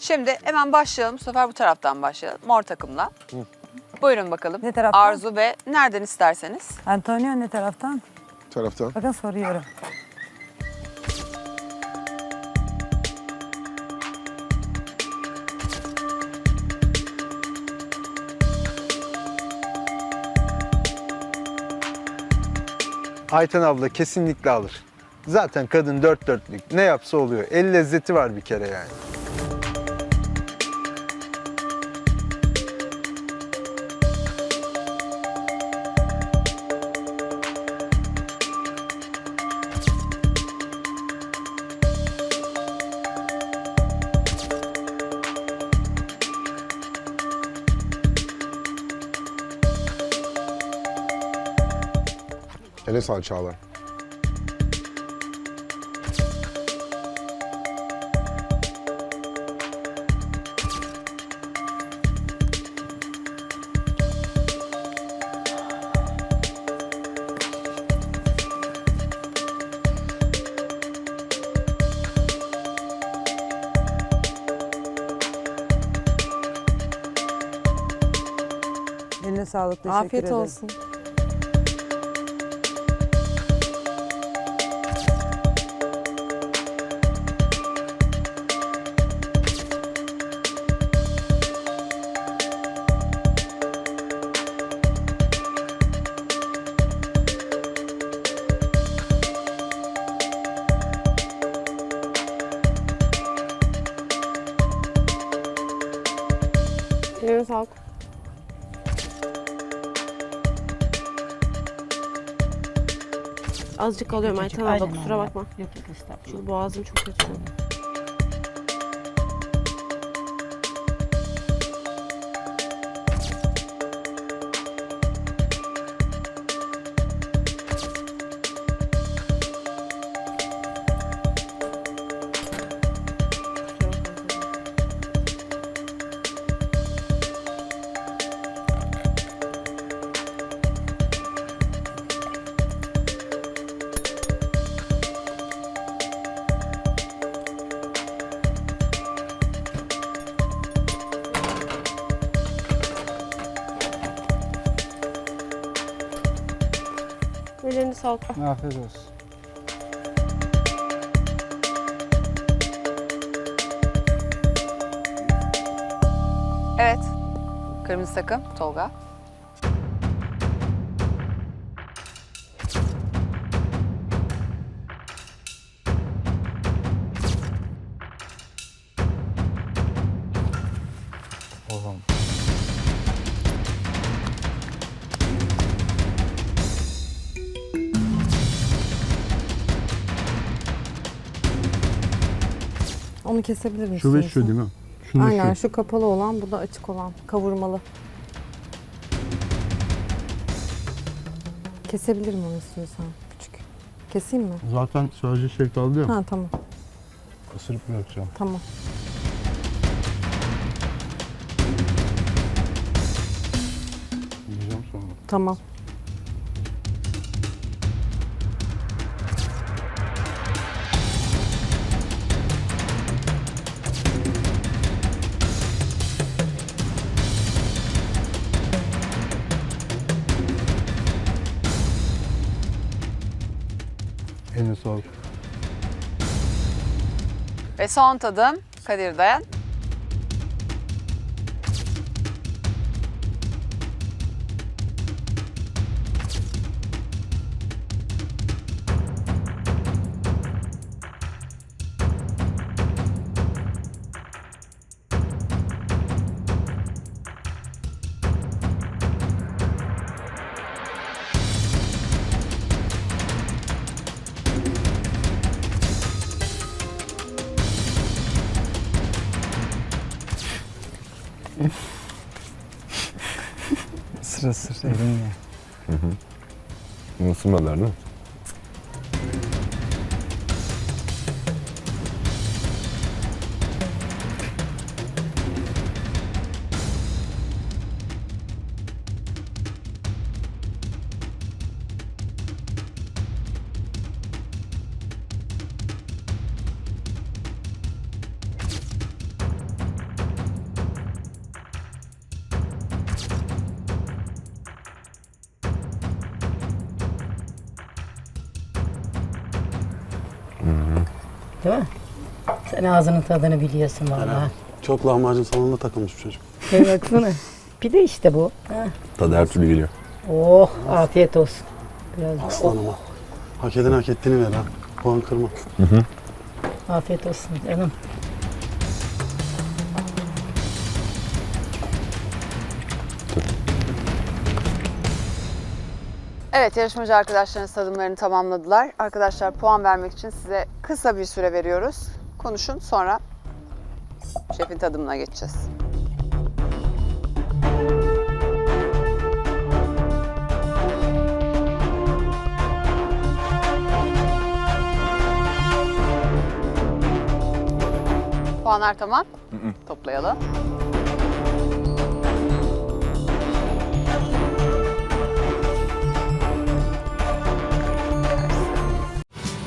Şimdi hemen başlayalım. Bu sefer bu taraftan başlayalım. Mor takımla. Buyurun bakalım. Ne taraftan? Arzu ve nereden isterseniz. Antonio ne taraftan? taraftan. Bakın soruyorum. Ayten abla kesinlikle alır. Zaten kadın dört dörtlük. Ne yapsa oluyor. El lezzeti var bir kere yani. Eline sağlık Çağla. Eline sağlık. Teşekkür Afiyet ederim. olsun. Ellerine sağlık. Azıcık alıyorum Ayten abla kusura bakma. Yok yok estağfurullah. Çünkü boğazım çok kötü. Ellerine sağlık. Afiyet olsun. Evet. Kırmızı takım Tolga. Onu kesebilir misin? Şu ve şu değil mi? Şunu Aynen şu. şu kapalı olan bu da açık olan kavurmalı. Kesebilirim onu istiyorsan küçük. Keseyim mi? Zaten sadece şey kaldı ya. Ha tamam Isırıp bırakacağım. tamam. Yiyeceğim sonra. Tamam. Eline sağlık. Ve son tadım Kadir'den. Isır ısır elinle. Isırmadılar değil mi? Değil mi? Sen ağzının tadını biliyorsun vallahi. Çok lahmacun salonunda takılmış bu çocuk. Bir baksana. Bir de işte bu. Ha. Tadı her türlü geliyor. Oh afiyet olsun. Biraz da- Aslanıma. Hak eden hak ettiğini ver ha. Puan kırma. oh, afiyet olsun canım. Evet yarışmacı arkadaşlarınız tadımlarını tamamladılar. Arkadaşlar puan vermek için size kısa bir süre veriyoruz. Konuşun sonra şefin tadımına geçeceğiz. Puanlar tamam. Toplayalım.